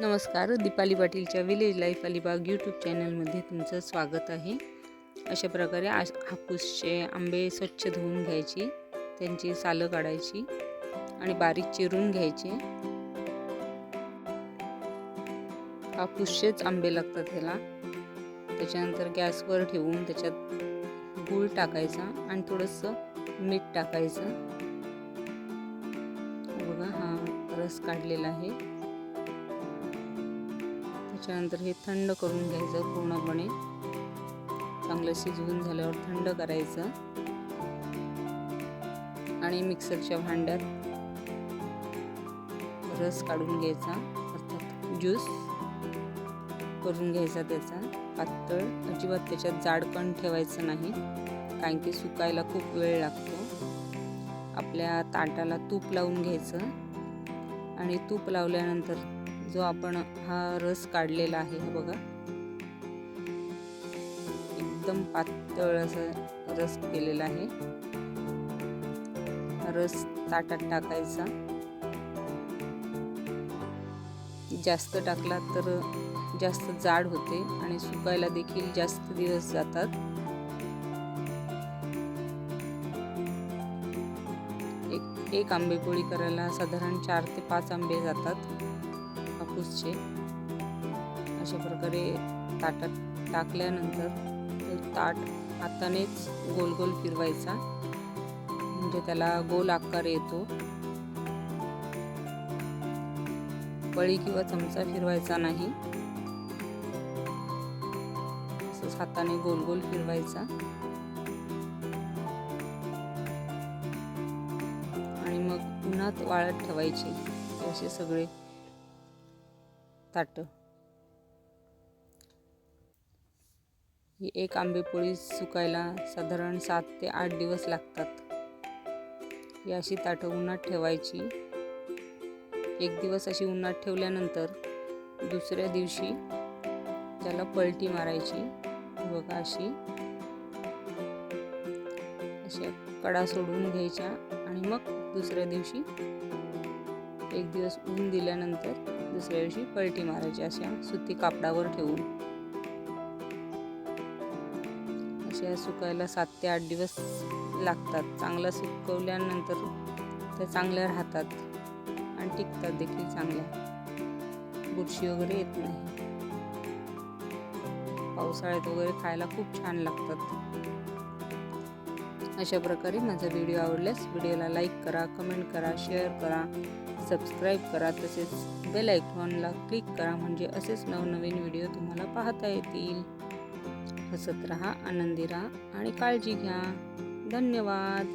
नमस्कार दीपाली पाटीलच्या village life Alibag YouTube चॅनलमध्ये तुमचं स्वागत आहे. अशा प्रकारे आश हापूसचे आंबे स्वच्छ धुवून घ्यायची त्यांची सालं काढायची आणि बारीक चिरून घ्यायचे. हापूसचेच आंबे लागतात ह्याला. त्याच्यानंतर गॅसवर ठेवून त्याच्यात गूळ टाकायचा आणि थोडंसं मीठ टाकायचं. बघा हा रस काढलेला आहे. त्याच्यानंतर हे थंड करून घ्यायचं पूर्णपणे. चांगलं शिजवून झाल्यावर थंड करायचं. आणि मिक्सरच्या भांड्यात रस काढून घ्यायचा अर्थात ज्यूस करून घ्यायचा त्याचा. पातळ अजिबात त्याच्यात जाडकण ठेवायचं नाही कारण की सुकायला खूप वेळ लागतो. आपल्या ताटाला तूप लावून घ्यायचं. आणि तूप लावल्यानंतर जो आपण हा रस काढलेला आहे हा बघा. एकदम पातळ असं रस केलेला आहे. रस ताटात टाकायचा. जास्त टाकला तर जास्त जाड होते आणि सुकायला देखील जास्त दिवस जातात. एक एक आंबेपोळी करायला साधारण चार ते पाच आंबे जातात. हापूसचे अशा प्रकारे ताटात टाकल्यानंतर तो ताट हातानेच गोल गोल फिरवायचा. म्हणजे त्याला गोल आकार येतो. पळी किंवा चमचा फिरवायचा नाही. असंच हाताने गोल गोल फिरवायचा. आणि मग उन्हात वाळत ठेवायचे. असे सगळे ताटं. ही एक आंबेपोळी सुकायला साधारण सात ते आठ दिवस लागतात. ही अशी ताटं उन्हात ठेवायची. एक दिवस अशी उन्हात ठेवल्यानंतर दुसऱ्या दिवशी त्याला पलटी मारायची. बघा अशी. अशा कडा सोडून घ्यायच्या आणि मग दुसऱ्या दिवशी एक दिवस ऊन दिल्यानंतर दुसऱ्या दिवशी पलटी मारायची अशा सुती कापडावर ठेवून. अशा सुकायला सात ते आठ दिवस लागतात. चांगला सुकवल्यानंतर त्या चांगल्या राहतात आणि टिकतात देखील चांगल्या. बुरशी वगैरे येत नाही. पावसाळ्यात वगैरे खायला खूप छान लागतात. अशा प्रकारे माझा व्हिडिओ आवडल्यास व्हिडिओला लाईक करा कमेंट करा शेअर करा सबस्क्राईब करा तसेच बेल आयकॉनला क्लिक करा म्हणजे असेच नवनवीन व्हिडिओ तुम्हाला पाहता येतील. हसत राहा आनंदी राहा आणि काळजी घ्या. धन्यवाद.